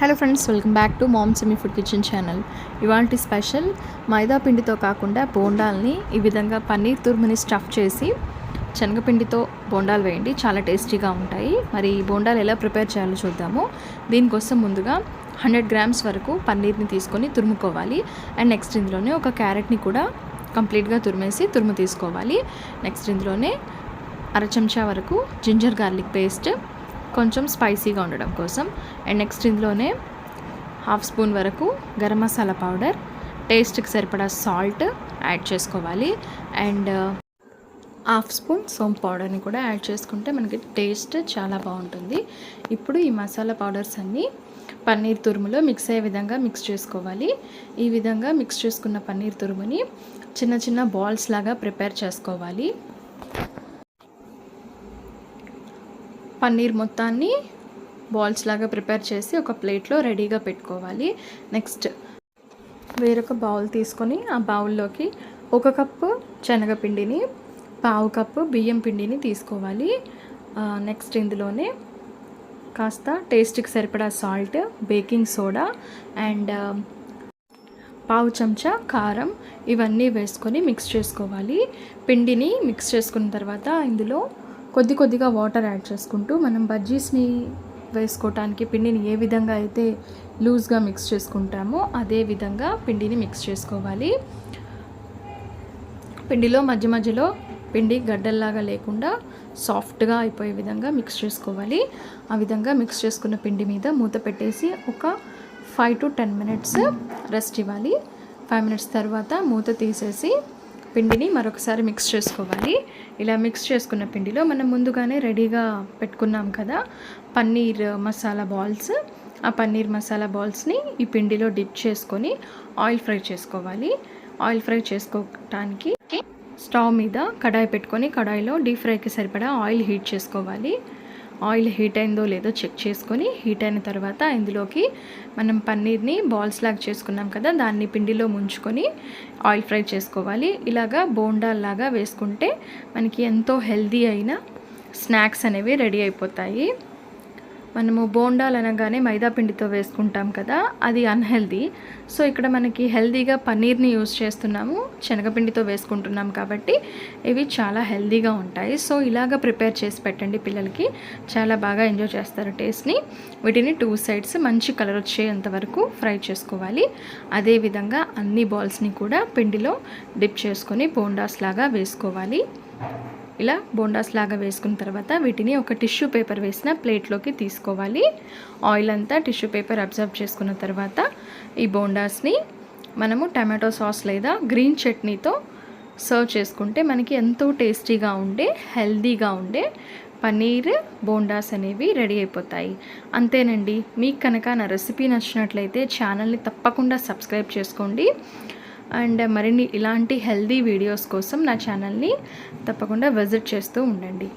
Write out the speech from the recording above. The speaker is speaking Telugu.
Hello friends welcome back to mom semi food kitchen channel ఇవాళ స్పెషల్ మైదా పిండితో కాకుండా బోండాల్ని ఈ విధంగా పన్నీర్ తురుముని స్టఫ్ చేసి శనగపిండితో బోండాలు వేయండి. చాలా టేస్టీగా ఉంటాయి. మరి ఈ బోండాలు ఎలా ప్రిపేర్ చేయాలో చూద్దాము. దీనికోసం ముందుగా హండ్రెడ్ గ్రామ్స్ వరకు పన్నీర్ని తీసుకొని తురుముకోవాలి. అండ్ నెక్స్ట్ ఇందులోనే ఒక క్యారెట్ని కూడా కంప్లీట్గా తురిమేసి తురుము తీసుకోవాలి. నెక్స్ట్ ఇందులోనే అర చెంచా వరకు జింజర్ గార్లిక్ పేస్ట్ కొంచెం స్పైసీగా ఉండడం కోసం. అండ్ నెక్స్ట్ ఇందులోనే హాఫ్ స్పూన్ వరకు గరం మసాలా పౌడర్. టేస్ట్కి సరిపడా సాల్ట్ యాడ్ చేసుకోవాలి. అండ్ uh, హాఫ్ స్పూన్ సోంపు పౌడర్ని కూడా యాడ్ చేసుకుంటే మనకి టేస్ట్ చాలా బాగుంటుంది. ఇప్పుడు ఈ మసాలా పౌడర్స్ అన్నీ పన్నీర్ తురుములో మిక్స్ అయ్యే విధంగా మిక్స్ చేసుకోవాలి. ఈ విధంగా మిక్స్ చేసుకున్న పన్నీర్ తురుముని చిన్న చిన్న బాల్స్ లాగా ప్రిపేర్ చేసుకోవాలి. పన్నీర్ మొత్తాన్ని బాల్స్ లాగా ప్రిపేర్ చేసి ఒక ప్లేట్లో రెడీగా పెట్టుకోవాలి. నెక్స్ట్ వేరొక బౌల్ తీసుకొని ఆ బౌల్లోకి ఒక కప్పు శనగపిండిని పావు కప్పు బియ్యం పిండిని తీసుకోవాలి. నెక్స్ట్ ఇందులోనే కాస్త టేస్ట్కి సరిపడా సాల్ట్ బేకింగ్ సోడా అండ్ పావు చెంచా కారం ఇవన్నీ వేసుకొని మిక్స్ చేసుకోవాలి. పిండిని మిక్స్ చేసుకున్న తర్వాత ఇందులో కొద్ది కొద్దిగా వాటర్ యాడ్ చేసుకుంటూ మనం బజ్జీస్ని వేసుకోవటానికి పిండిని ఏ విధంగా అయితే లూజ్గా మిక్స్ చేసుకుంటామో అదే విధంగా పిండిని మిక్స్ చేసుకోవాలి. పిండిలో మధ్య మధ్యలో పిండి గడ్డల్లాగా లేకుండా సాఫ్ట్గా అయిపోయే విధంగా మిక్స్ చేసుకోవాలి. ఆ విధంగా మిక్స్ చేసుకున్న పిండి మీద మూత పెట్టేసి ఒక five to ten minutes rest ఇవ్వాలి. ఫైవ్ మినిట్స్ తర్వాత మూత తీసేసి పిండిని మరొకసారి మిక్స్ చేసుకోవాలి. ఇలా మిక్స్ చేసుకున్న పిండిలో మనం ముందుగానే రెడీగా పెట్టుకున్నాం కదా పన్నీర్ మసాలా బాల్స్ ఆ పన్నీర్ మసాలా బాల్స్ని ఈ పిండిలో డిప్ చేసుకొని ఆయిల్ ఫ్రై చేసుకోవాలి. ఆయిల్ ఫ్రై చేసుకోవటానికి స్టవ్ మీద కడాయి పెట్టుకొని కడాయిలో డీప్ ఫ్రైకి సరిపడా ఆయిల్ హీట్ చేసుకోవాలి. ఆయిల్ హీట్ అయిందో లేదో చెక్ చేసుకొని హీట్ అయిన తర్వాత ఇందులోకి మనం పన్నీర్ని బాల్స్ లాగా చేసుకున్నాం కదా దాన్ని పిండిలో ముంచుకొని ఆయిల్ ఫ్రై చేసుకోవాలి. ఇలాగా బోండాల్లాగా వేసుకుంటే మనకి ఎంతో హెల్దీ అయిన స్నాక్స్ అనేవి రెడీ అయిపోతాయి. మనము బోండాలు అనగానే మైదా పిండితో వేసుకుంటాం కదా అది అన్హెల్దీ సో ఇక్కడ మనకి హెల్దీగా పన్నీర్ని యూస్ చేస్తున్నాము శనగపిండితో వేసుకుంటున్నాం కాబట్టి ఇవి చాలా హెల్దీగా ఉంటాయి. సో ఇలాగ ప్రిపేర్ చేసి పెట్టండి పిల్లలకి చాలా బాగా ఎంజాయ్ చేస్తారు టేస్ట్ని వీటిని టూ సైడ్స్ మంచి కలర్ వచ్చేంత వరకు ఫ్రై చేసుకోవాలి. అదేవిధంగా అన్ని బాల్స్ని కూడా పిండిలో డిప్ చేసుకొని బోండాస్ లాగా వేసుకోవాలి. ఇలా బోండాస్ లాగా వేసుకున్న తర్వాత వీటిని ఒక టిష్యూ పేపర్ వేసిన ప్లేట్లోకి తీసుకోవాలి. ఆయిల్ అంతా టిష్యూ పేపర్ అబ్జర్వ్ చేసుకున్న తర్వాత ఈ బోండాస్ని మనము టమాటో సాస్ లేదా గ్రీన్ చట్నీతో సర్వ్ చేసుకుంటే మనకి ఎంతో టేస్టీగా ఉండే హెల్దీగా ఉండే పన్నీర్ బోండాస్ అనేవి రెడీ అయిపోతాయి. అంతేనండి. మీకు కనుక నా రెసిపీ నచ్చినట్లయితే ఛానల్ని తప్పకుండా సబ్స్క్రైబ్ చేసుకోండి. అండ్ మరిన్ని ఇలాంటి హెల్దీ వీడియోస్ కోసం నా ఛానల్ని తప్పకుండా విజిట్ చేస్తూ ఉండండి.